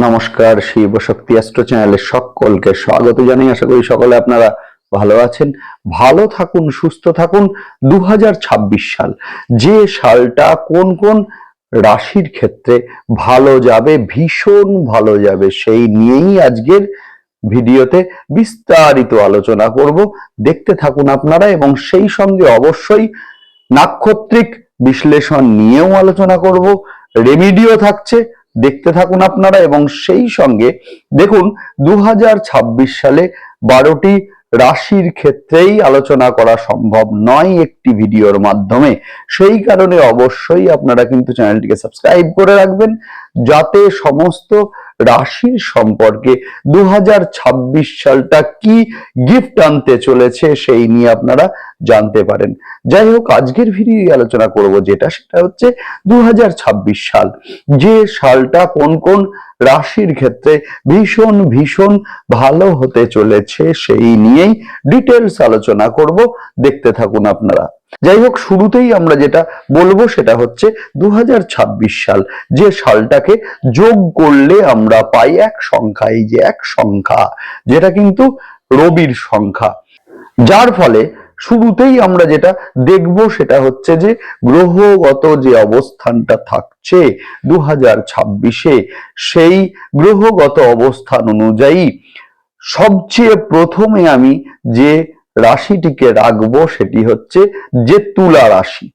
নমস্কার, শিব শক্তি অ্যাস্ট্রো চ্যানেলে সকলকে স্বাগত জানাই। আশা করি সকলে আপনারা ভালো আছেন, ভালো থাকুন, সুস্থ থাকুন। দু হাজার ছাব্বিশ সাল, যে সালটা কোন কোন রাশির ক্ষেত্রে ভালো যাবে, ভীষণ ভালো যাবে, সেই নিয়েই আজকের ভিডিওতে বিস্তারিত আলোচনা করব। দেখতে থাকুন আপনারা এবং সেই সঙ্গে অবশ্যই নাক্ষত্রিক বিশ্লেষণ নিয়েও আলোচনা করব। রেমিডিও থাকছে দেখতে থাকুন আপনারা এবং সেই সঙ্গে দেখুন দু হাজার ছাব্বিশ সালে বারোটি রাশির ক্ষেত্রেই আলোচনা করা সম্ভব নয় একটি ভিডিওর মাধ্যমে। সেই কারণে অবশ্যই আপনারা কিন্তু চ্যানেলটিকে সাবস্ক্রাইব করে রাখবেন যাতে সমস্ত রাশির সম্পর্কে দু হাজার ছাব্বিশ সালটা কি গিফট আনতে চলেছে সেই নিয়ে আপনারা জানতে পারেন। যাই হোক, আজকের ভিডিও আলোচনা করব যেটা, সেটা হচ্ছে দু হাজার ছাব্বিশ সাল। যে সালটা কোন কোন রাশির ক্ষেত্রে ভীষণ ভীষণ ভালো হতে চলেছে সেই নিয়েই ডিটেলস আলোচনা করব। দেখতে থাকুন আপনারা। যাই হোক, শুরুতেই আমরা যেটা বলব সেটা হচ্ছে দু হাজার ছাব্বিশ সাল। যে সালটাকে যোগ করলে আমরা পাই এক সংখ্যা এই যে এক সংখ্যা, যেটা কিন্তু রবির সংখ্যা। যার ফলে শুরুতেই আমরা যেটা দেখব সেটা হচ্ছে যে গ্রহগত যে অবস্থানটা থাকছে দু হাজার ছাব্বিশে, সেই গ্রহগত অবস্থান অনুযায়ী সবচেয়ে প্রথমে আমি যে রাশিটিকে রাখব সেটি হচ্ছে যে তুলা রাশি,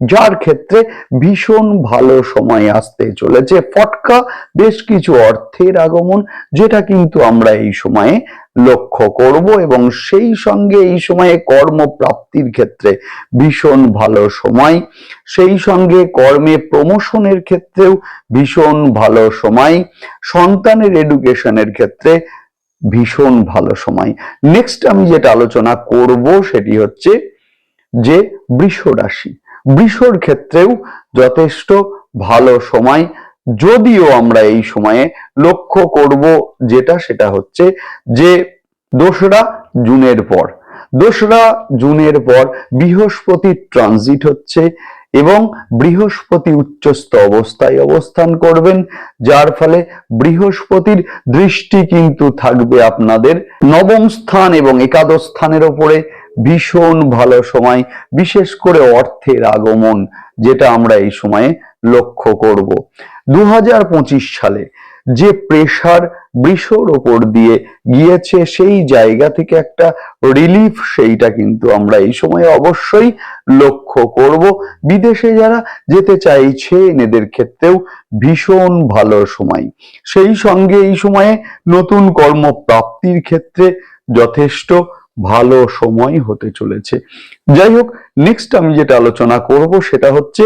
যার ক্ষেত্রে ভীষণ ভালো সময় আসতে চলেছে। ফটকা বেশ কিছু অর্থের আগমন, যেটা কিন্তু আমরা এই সময়ে লক্ষ্য করব এবং সেই সঙ্গে এই সময়ে কর্মপ্রাপ্তির ক্ষেত্রে ভীষণ ভালো সময়। সেই সঙ্গে কর্মে প্রমোশনের ক্ষেত্রেও ভীষণ ভালো সময়। সন্তানের এডুকেশনের ক্ষেত্রে ভীষণ ভালো সময়। নেক্সট আমি যেটা আলোচনা করব সেটি হচ্ছে যে বৃষ রাশি বৃষর ক্ষেত্রেও যথেষ্ট ভালো সময়। যদিও আমরা এই সময়ে লক্ষ্য করব যেটা, সেটা হচ্ছে যে দোসরা জুনের পর, দোসরা জুনের পর বৃহস্পতির ট্রানজিট হচ্ছে এবং বৃহস্পতি উচ্চস্থ অবস্থায় অবস্থান করবেন, যার ফলে বৃহস্পতির দৃষ্টি কিন্তু থাকবে আপনাদের নবম স্থান এবং একাদশ স্থানের ওপরে। ভীষণ ভালো সময়, বিশেষ করে অর্থের আগমন, যেটা আমরা এই সময়ে লক্ষ্য করব। দু হাজার পঁচিশ সালে যে প্রেশার বৃষর ওপর দিয়ে গিয়েছে, সেই জায়গা থেকে একটা রিলিফ সেইটা কিন্তু আমরা এই সময়ে অবশ্যই লক্ষ্য করব। বিদেশে যারা যেতে চাইছে, এদের ক্ষেত্রেও ভীষণ ভালো সময়। সেই সঙ্গে এই সময়ে নতুন কর্মপ্রাপ্তির ক্ষেত্রে যথেষ্ট ভালো সময় হতে চলেছে। যাই হোক নেক্সট আমি যেটা আলোচনা করব, সেটা হচ্ছে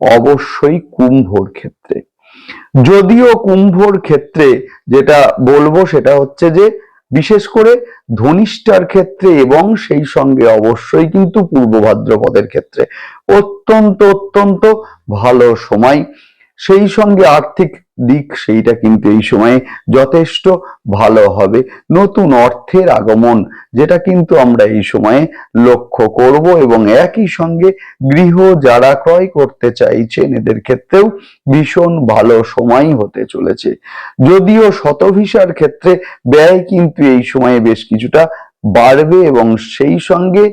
অবশ্যই কুম্ভর ক্ষেত্রে। যদিও কুম্ভর ক্ষেত্রে যেটা বলব সেটা হচ্ছে যে, বিশেষ করে ধনিষ্ঠার ক্ষেত্রে এবং সেই সঙ্গে অবশ্যই কিন্তু পূর্ব ভাদ্রপদের ক্ষেত্রে অত্যন্ত অত্যন্ত ভালো সময়। সেই সঙ্গে আর্থিক দিক সেইটা কিন্তু এই সময়ে যথেষ্ট ভালো হবে। নতুন অর্থের আগমন, যেটা কিন্তু আমরা এই সময়ে লক্ষ্য করব এবং একই সঙ্গে গৃহ যারা ক্রয় করতে চাইছেন, এদের ক্ষেত্রেও ভীষণ ভালো সময় হতে চলেছে। যদিও শতভিসার ক্ষেত্রে ব্যয় কিন্তু এই সময়ে বেশ কিছুটা বাড়বে এবং সেই সঙ্গে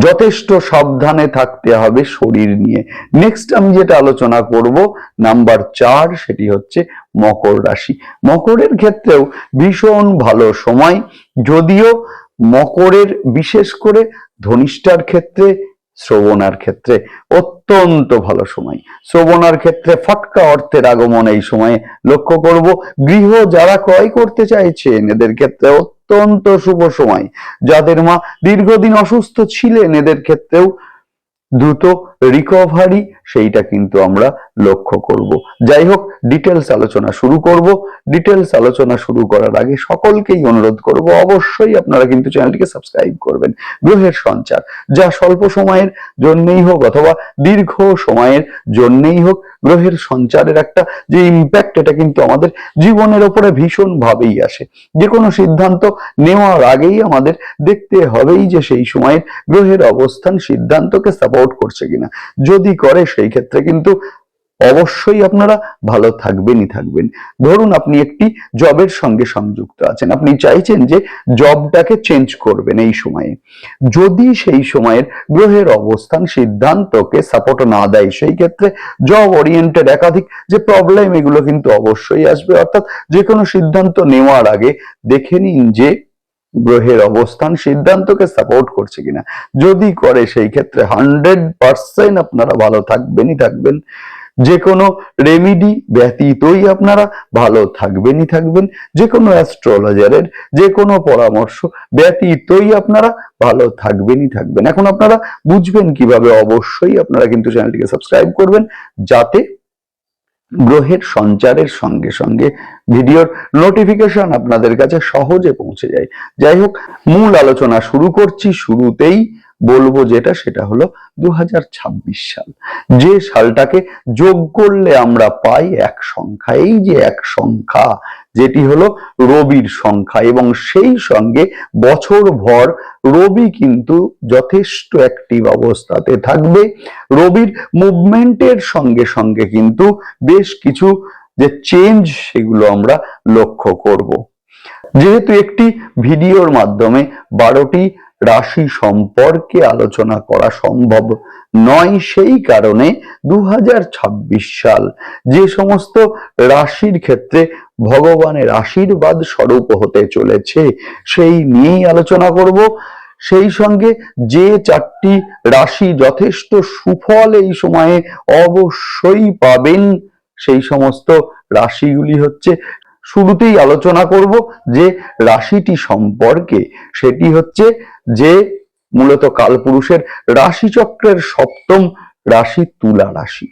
যথেষ্ট সাবধানে থাকতে হবে শরীর নিয়ে। নেক্সট আমি যেটা আলোচনা করব নাম্বার চার, সেটি হচ্ছে মকর রাশি। মকরের ক্ষেত্রেও ভীষণ ভালো সময়, যদিও মকরের বিশেষ করে ধনিষ্ঠার ক্ষেত্রে শ্রবণার ক্ষেত্রে অত্যন্ত ভালো সময়। শ্রবণার ক্ষেত্রে ফটকা অর্থের আগমন এই সময়ে লক্ষ্য করব। গৃহ যারা ক্রয় করতে চাইছেন, এদের ক্ষেত্রে অত্যন্ত শুভ সময়। যাদের মা দীর্ঘদিন অসুস্থ ছিলেন, এদের ক্ষেত্রেও দ্রুত রিকভারি সেইটা কিন্তু আমরা লক্ষ্য করব। যাই হোক ডিটেলস আলোচনা শুরু করব। ডিটেলস আলোচনা শুরু করার আগে সকলকেই অনুরোধ করব, অবশ্যই আপনারা কিন্তু চ্যানেলটিকে সাবস্ক্রাইব করবেন। গ্রহের সঞ্চার, যা স্বল্প সময়ের জন্যেই হোক অথবা দীর্ঘ সময়ের জন্যেই হোক গ্রহের সঞ্চারের একটা যে ইম্প্যাক্ট এটা কিন্তু আমাদের জীবনের ওপরে ভীষণ ভাবেই আসে। যে কোনো সিদ্ধান্ত নেওয়ার আগেই আমাদের দেখতে হবেই যে সেই সময়ের গ্রহের অবস্থান সিদ্ধান্তকে সাপোর্ট করছে কিনা। যদি করে, সেই ক্ষেত্রে কিন্তু অবশ্যই আপনারা ভালো থাকবেনই থাকবেন। ধরুন আপনি একটি জবের সঙ্গে সংযুক্ত আছেন। আপনি চাইছেন যে জবটাকে চেঞ্জ করবেন এই সময়ে। যদি সেই সময়ের গ্রহের অবস্থান, সিদ্ধান্তকে সাপোর্ট না দেয়, সেই ক্ষেত্রে জব ওরিয়েন্টেড একাধিক যে প্রবলেম এগুলো কিন্তু অবশ্যই আসবে। অর্থাৎ যে কোনো সিদ্ধান্ত নেওয়ার আগে দেখে নিন যে গ্রহের অবস্থান, সিদ্ধান্তকে সাপোর্ট করছে কিনা। যদি করে, সেই ক্ষেত্রে হান্ড্রেড পার্সেন্ট আপনারা ভালো থাকবেনই থাকবেন। যে কোনো রেমিডি ব্যতীতই আপনারা ভালো থাকবেনই থাকবেন। যে কোনো অ্যাস্ট্রোলজারের যে কোনো পরামর্শ ব্যতীতই আপনারা ভালো থাকবেনই থাকবেন। এখন আপনারা বুঝবেন কীভাবে অবশ্যই আপনারা কিন্তু চ্যানেলটিকে সাবস্ক্রাইব করবেন, যাতে গ্রহের সঞ্চারের সঙ্গে সঙ্গে ভিডিওর নোটিফিকেশন আপনাদের কাছে সহজে পৌঁছে যায়। যাই হোক, মূল আলোচনা শুরু করছি। শুরুতেই বলব যেটা, সেটা হলো দু হাজার ছাব্বিশ সাল। যে সালটাকে যোগ করলে আমরা পাই এক সংখ্যা। এই যে এক সংখ্যা, যেটি হলো রবির সংখ্যা, এবং সেই সঙ্গে বছর ভর রবি কিন্তু যথেষ্ট অ্যাক্টিভ অবস্থাতে থাকবে। রবির মুভমেন্টের সঙ্গে সঙ্গে কিন্তু বেশ কিছু যে চেঞ্জ সেগুলো আমরা লক্ষ্য করব। যেহেতু একটি ভিডিওর মাধ্যমে বারোটি রাশি সম্পর্কে আলোচনা করা সম্ভব নয় সেই কারণে দু সাল যে সমস্ত রাশির ক্ষেত্রে ভগবানের আশীর্বাদ স্বরূপ হতে চলেছে, সেই নিয়েই আলোচনা করব। সেই সঙ্গে যে চারটি রাশি যথেষ্ট সুফল এই সময়ে অবশ্যই পাবেন, সেই সমস্ত রাশিগুলি হচ্ছে শুরুতেই আলোচনা করব যে রাশিটি সম্পর্কে। সেটি হচ্ছে যে মূলত কালপুরুষের রাশিচক্রের সপ্তম রাশি তুলা রাশি।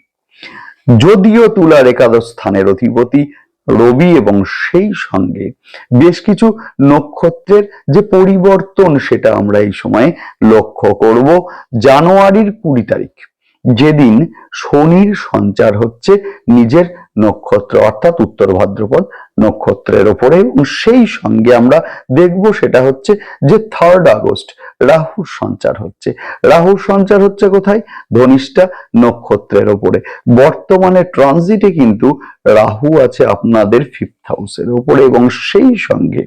যদিও তুলার একাদশ স্থানের অধিপতি রবি এবং সেই সঙ্গে বেশ কিছু নক্ষত্রের যে পরিবর্তন সেটা আমরা এই সময়ে লক্ষ্য করব জানুয়ারির কুড়ি তারিখ। যেদিন শনির সঞ্চার হচ্ছে নিজের নক্ষত্র, অর্থাৎ উত্তর ভাদ্রপদ নক্ষত্রের ওপরে। এবং সেই সঙ্গে আমরা দেখব সেটা হচ্ছে যে থার্ড আগস্ট রাহুর সঞ্চার হচ্ছে। রাহুর সঞ্চার হচ্ছে কোথায়? ধনিষ্ঠা নক্ষত্রের ওপরে। বর্তমানে ট্রানজিটে কিন্তু রাহু আছে আপনাদের ফিফথ হাউসের ওপরে। এবং সেই সঙ্গে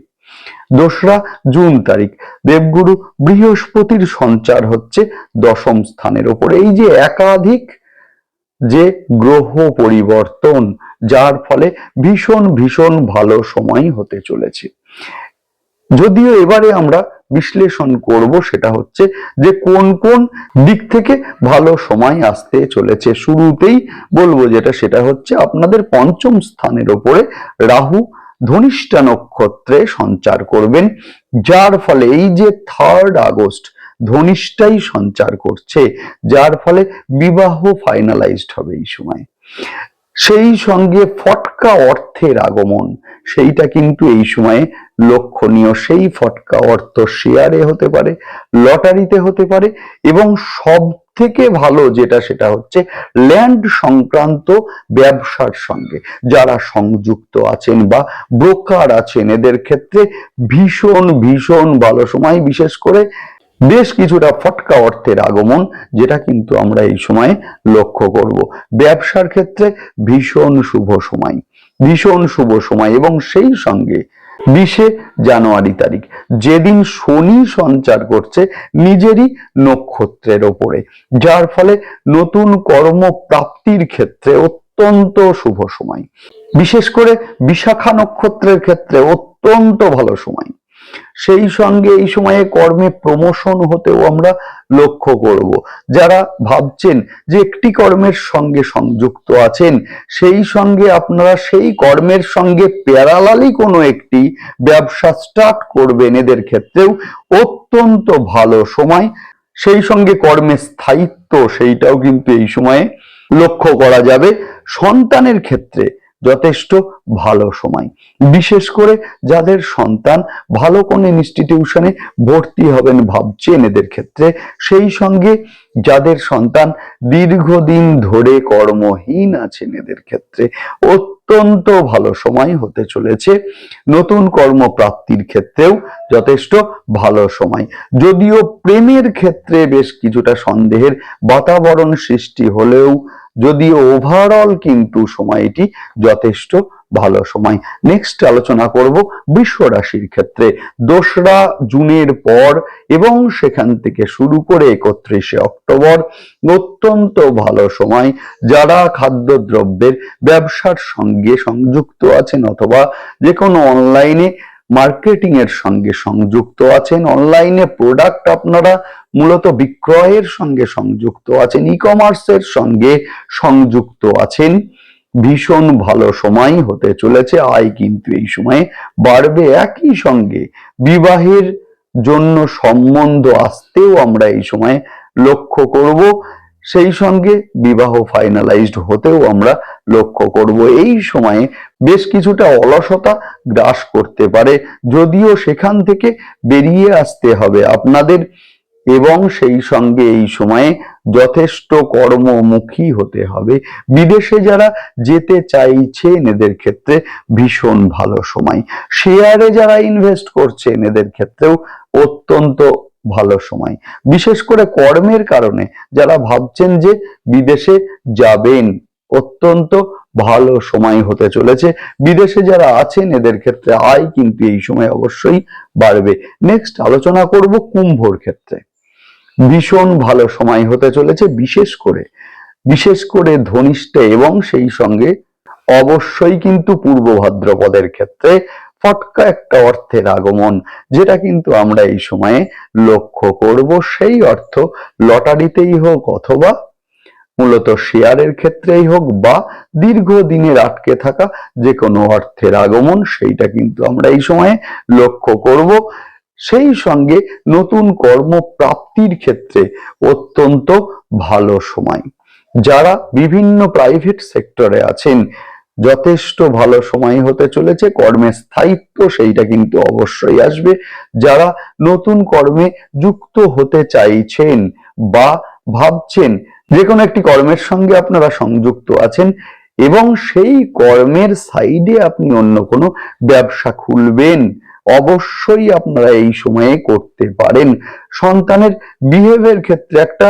দোসরা জুন তারিখ, দেবগুরু বৃহস্পতির সঞ্চার হচ্ছে দশম স্থানের ওপরে। এই যে একাধিক যে গ্রহ পরিবর্তন, যার ফলে ভীষণ ভীষণ ভালো সময় হতে চলেছে। যদিও এবারে আমরা বিশ্লেষণ করব সেটা হচ্ছে যে কোন কোন দিক থেকে ভালো সময় আসতে চলেছে। শুরুতেই বলব যেটা, সেটা হচ্ছে আপনাদের পঞ্চম স্থানের ওপরে রাহু ধনিষ্ঠা নক্ষত্রে সঞ্চার করবেন, যার ফলে এই যে থার্ড আগস্ট ধনিষ্ঠাই সঞ্চার করছে, যার ফলে বিবাহ ফাইনালাইজড হবে এই সময়। সেই সঙ্গে ফটকা অর্থের আগমন। সেইটা কিন্তু এই সময়ে লক্ষণীয়। সেই ফটকা অর্থ শেয়ারে হতে পারে লটারিতে হতে পারে এবং সব থেকে ভালো যেটা সেটা হচ্ছে ল্যান্ড সংক্রান্ত ব্যবসার সঙ্গে। যারা সংযুক্ত আছেন বা ব্রোকার আছেন, এদের ক্ষেত্রে ভীষণ ভীষণ ভালো সময়। বিশেষ করে বেশ কিছুটা ফটকা অর্থের আগমন, যেটা কিন্তু আমরা এই সময়ে লক্ষ্য করব। ব্যবসার ক্ষেত্রে ভীষণ শুভ সময়, ভীষণ শুভ সময় এবং সেই সঙ্গে বিশে জানুয়ারি তারিখ, যেদিন শনি সঞ্চার করছে নিজেরই নক্ষত্রের ওপরে, যার ফলে নতুন কর্ম প্রাপ্তির ক্ষেত্রে অত্যন্ত শুভ সময়। বিশেষ করে বিশাখা নক্ষত্রের ক্ষেত্রে অত্যন্ত ভালো সময়। সেই সঙ্গে এই সময়ে কর্মে প্রমোশন হতেও আমরা লক্ষ্য করব। যারা ভাবছেন যে একটি কর্মের সঙ্গে সংযুক্ত আছেন, সেই সঙ্গে আপনারা সেই কর্মের সঙ্গে প্যারালালি কোনো একটি ব্যবসা স্টার্ট করবেন, এদের ক্ষেত্রেও অত্যন্ত ভালো সময়। সেই সঙ্গে কর্মের স্থায়িত্ব, সেইটাও কিন্তু এই সময়ে লক্ষ্য করা যাবে। সন্তানের ক্ষেত্রে যথেষ্ট ভালো সময়। বিশেষ করে যাদের সন্তান ভালো কোনো ইনস্টিটিউশনে ভর্তি হবেন ভাবছেন এদের ক্ষেত্রে, সেই সঙ্গে যাদের সন্তান দীর্ঘদিন ধরে কর্মহীন আছেন এদের ক্ষেত্রে অত্যন্ত ভালো সময় হতে চলেছে। নতুন কর্মপ্রাপ্তির ক্ষেত্রেও যথেষ্ট ভালো সময়। যদিও প্রেমের ক্ষেত্রে বেশ কিছুটা সন্দেহের বাতাবরণ সৃষ্টি হলেও যদিও ওভারঅল কিন্তু সময়টি যথেষ্ট ভালো সময়। নেক্সট আলোচনা করব বিশ্ব রাশির ক্ষেত্রে। দোসরা জুনের পর এবং সেখান থেকে শুরু করে একত্রিশে অক্টোবর অত্যন্ত ভালো সময়। যারা খাদ্যদ্রব্যের ব্যবসার সঙ্গে সংযুক্ত আছেন অথবা যে কোনো অনলাইনে মার্কেটিং এর সঙ্গে সংযুক্ত আছেন। অনলাইনে প্রোডাক্ট আপনারা মূলত বিক্রয়ের সঙ্গে সংযুক্ত আছেন। ই কমার্সের সঙ্গে সংযুক্ত আছেন। ভীষণ ভালো সময় হতে চলেছে। আয় কিন্তু এই সময়ে বাড়বে একই সঙ্গে। বিবাহের জন্য সম্বন্ধ আসতেও আমরা এই সময়ে লক্ষ্য করব। সেই সঙ্গে বিবাহ ফাইনালাইজড হতেও আমরা লক্ষ্য করব। এই সময়ে বেশ কিছুটা অলসতা গ্রাস করতে পারে, যদিও সেখান থেকে বেরিয়ে আসতে হবে আপনাদের এবং সেই সঙ্গে এই সময়ে যথেষ্ট কর্মমুখী হতে হবে। বিদেশে যারা যেতে চাইছেন এদের ক্ষেত্রে ভীষণ ভালো সময়। শেয়ারে যারা ইনভেস্ট করছেন এদের ক্ষেত্রেও অত্যন্ত ভালো সময়। বিশেষ করে কর্মের কারণে যারা ভাবছেন যে বিদেশে যাবেন অত্যন্ত ভালো সময় হতে চলেছে। বিদেশে যারা আছেন, এদের ক্ষেত্রে আয় কিন্তু এই সময় অবশ্যই বাড়বে। নেক্সট আলোচনা করব কুম্ভর ক্ষেত্রে। ভীষণ ভালো সময় হতে চলেছে, বিশেষ করে বিশেষ করে ধনিষ্ঠে এবং সেই সঙ্গে অবশ্যই কিন্তু পূর্ব ভাদ্রপদের ক্ষেত্রে ফটকা একটা অর্থের আগমন, যেটা কিন্তু আমরা এই সময়ে লক্ষ্য করব। সেই অর্থ লটারিতেই হোক অথবা মূলত শেয়ারের ক্ষেত্রেই হোক বা দীর্ঘদিনের আটকে থাকা যে কোনো অর্থের আগমন, সেইটা কিন্তু আমরা এই সময়ে লক্ষ্য করব। সেই সঙ্গে নতুন কর্মপ্রাপ্তির ক্ষেত্রে অত্যন্ত ভালো সময়। যারা বিভিন্ন প্রাইভেট সেক্টরে আছেন, যথেষ্ট ভালো সময় হতে চলেছে কর্মের স্থায়িত্ব সেইটা কিন্তু অবশ্যই আসবে। যারা নতুন কর্মে যুক্ত হতে চাইছেন বা ভাবছেন যে কোনো একটি কর্মের সঙ্গে আপনারা সংযুক্ত আছেন এবং সেই কর্মের সাইডে আপনি অন্য কোনো ব্যবসা খুলবেন, অবশ্যই আপনারা এই সময়ে করতে পারেন। সন্তানের বিহেভিয়ার ক্ষেত্রে একটা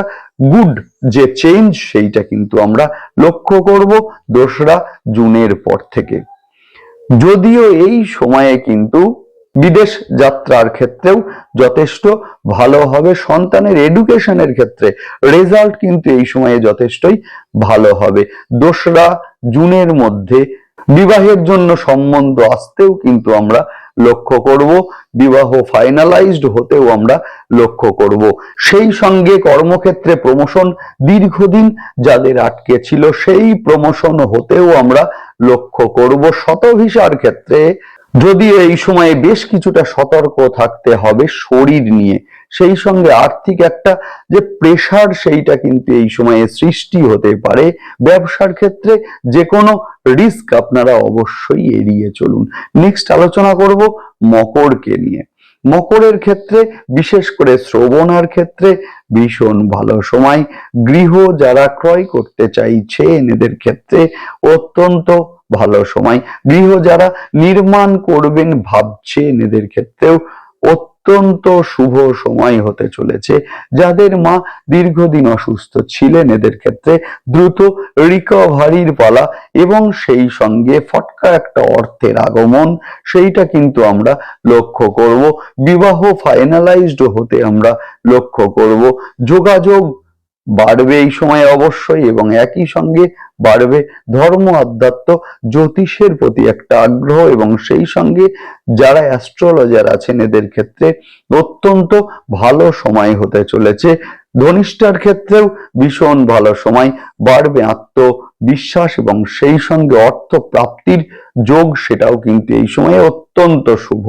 গুড যে চেঞ্জ সেইটা কিন্তু আমরা লক্ষ্য করব দোসরা জুনের পর থেকে। যদিও এই সময়ে কিন্তু বিদেশ যাত্রার ক্ষেত্রেও যথেষ্ট ভালো হবে। সন্তানের এডুকেশনের ক্ষেত্রে রেজাল্ট কিন্তু এই সময়ে যথেষ্টই ভালো হবে। দোসরা জুনের মধ্যে বিবাহের জন্য সম্বন্ধ আসতেও কিন্তু আমরা লক্ষ্য করব। বিবাহ ফাইনালাইজড হতেও আমরা লক্ষ্য করব। সেই সঙ্গে কর্মক্ষেত্রে প্রমোশন দীর্ঘদিন যাদের আটকে ছিল, সেই প্রমোশন হতেও আমরা লক্ষ্য করব। শতভিসার ক্ষেত্রে যদি এই সময়ে বেশ কিছুটা সতর্ক থাকতে হবে শরীর নিয়ে। সেই সঙ্গে আর্থিক একটা যে প্রেশার সেইটা কিন্তু এই সময়ে সৃষ্টি হতে পারে। ব্যবসার ক্ষেত্রে যে কোনো রিস্ক আপনারা অবশ্যই এড়িয়ে চলুন। নেক্সট আলোচনা করব মকরকে নিয়ে। মকরের ক্ষেত্রে, বিশেষ করে শ্রবণার ক্ষেত্রে ভীষণ ভালো সময়। গৃহ যারা ক্রয় করতে চাইছে এদের ক্ষেত্রে অত্যন্ত ভালো সময়। গৃহ যারা নির্মাণ করবেন ভাবছে এদের ক্ষেত্রেও অত্যন্ত শুভ সময় হতে চলেছে। যাদের মা দীর্ঘদিন অসুস্থ ছিলেন, এদের ক্ষেত্রে দ্রুত রিকভারির পালা এবং সেই সঙ্গে ফটকা একটা অর্থের আগমন, সেইটা কিন্তু আমরা লক্ষ্য করব। বিবাহ ফাইনালাইজড হতে আমরা লক্ষ্য করব। যোগাযোগ বাড়বে এই সময় অবশ্যই এবং একই সঙ্গে বাড়বে ধর্ম, আধ্যাত্ম, জ্যোতিষের প্রতি একটা আগ্রহ এবং সেই সঙ্গে যারা অ্যাস্ট্রোলজার আছেন এদের ক্ষেত্রে অত্যন্ত ভালো সময় হতে চলেছে। ধনিষ্ঠার ক্ষেত্রেও ভীষণ ভালো সময়, বাড়বে আত্মবিশ্বাস এবং সেই সঙ্গে অর্থ প্রাপ্তির যোগ সেটাও কিন্তু এই সময়ে অত্যন্ত শুভ।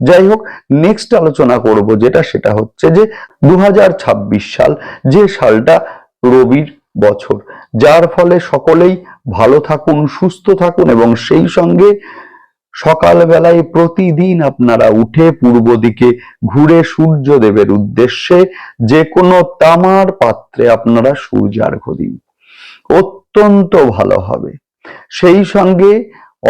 যাই হোক নেক্সট আলোচনা করব যেটা, সেটা হচ্ছে যে দু সাল, যে সালটা রবির বছর, যার ফলে সকলেই ভালো থাকুন, সুস্থ থাকুন এবং সেই সঙ্গে সকালবেলায় প্রতিদিন আপনারা উঠে পূর্ব দিকে ঘুরে সূর্যদেবের উদ্দেশ্যে যে কোনো তামার পাত্রে আপনারা সূর্যার্ঘ দিন। অত্যন্ত ভালো হবে। সেই সঙ্গে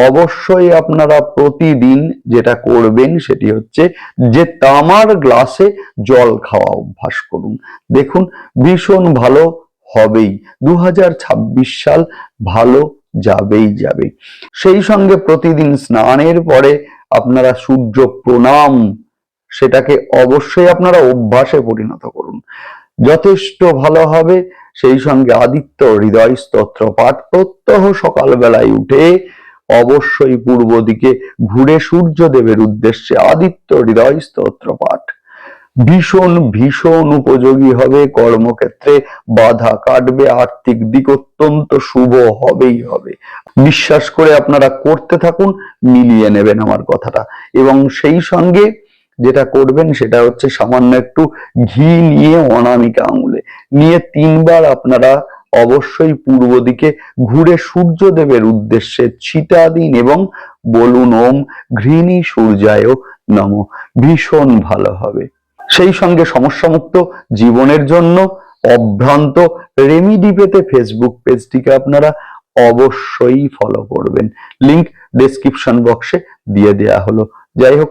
অবশ্যই আপনারা প্রতিদিন যেটা করবেন সেটি হচ্ছে যে তামার গ্লাসে জল খাওয়া অভ্যাস করুন। দেখুন, ভীষণ ভালো হবেই। দু হাজার ছাব্বিশ সাল ভালো যাবেই যাবে। সেই সঙ্গে প্রতিদিন স্নানের পরে আপনারা সূর্য প্রণাম, সেটাকে অবশ্যই আপনারা অভ্যাসে পরিণত করুন। যথেষ্ট ভালো হবে। সেই সঙ্গে আদিত্য হৃদয় স্তোত্র পাঠ প্রত্যহ সকালবেলায় উঠে অবশ্যই পূর্ব দিকে ঘুরে সূর্যদেবের উদ্দেশ্যে আদিত্য হৃদয় স্তোত্র পাঠ। ভীষণ ভীষণ উপযোগী হবে কর্মক্ষেত্রে। বাধা কাটবে, আর্থিক দিক অত্যন্ত শুভ হবেই হবে। বিশ্বাস করে আপনারা করতে থাকুন, মিলিয়ে নেবেন আমার কথাটা। এবং সেই সঙ্গে যেটা করবেন সেটা হচ্ছে সামান্য একটু ঘি নিয়ে অনামিকা আঙুলে। নিয়ে তিনবার আপনারা অবশ্যই পূর্ব দিকে ঘুরে সূর্যদেবের উদ্দেশ্যে ছিটা দিন এবং বলুন ওম ঘৃণী সূর্যায় নম। ভীষণ ভালো হবে। সেই সঙ্গে সমস্যামুক্ত জীবনের জন্য অভ্রান্ত রেমিডি পেতে ফেসবুক পেজটিকে আপনারা অবশ্যই ফলো করবেন। লিংক ডেসক্রিপশন বক্সে দিয়ে দেয়া হলো। যাই হোক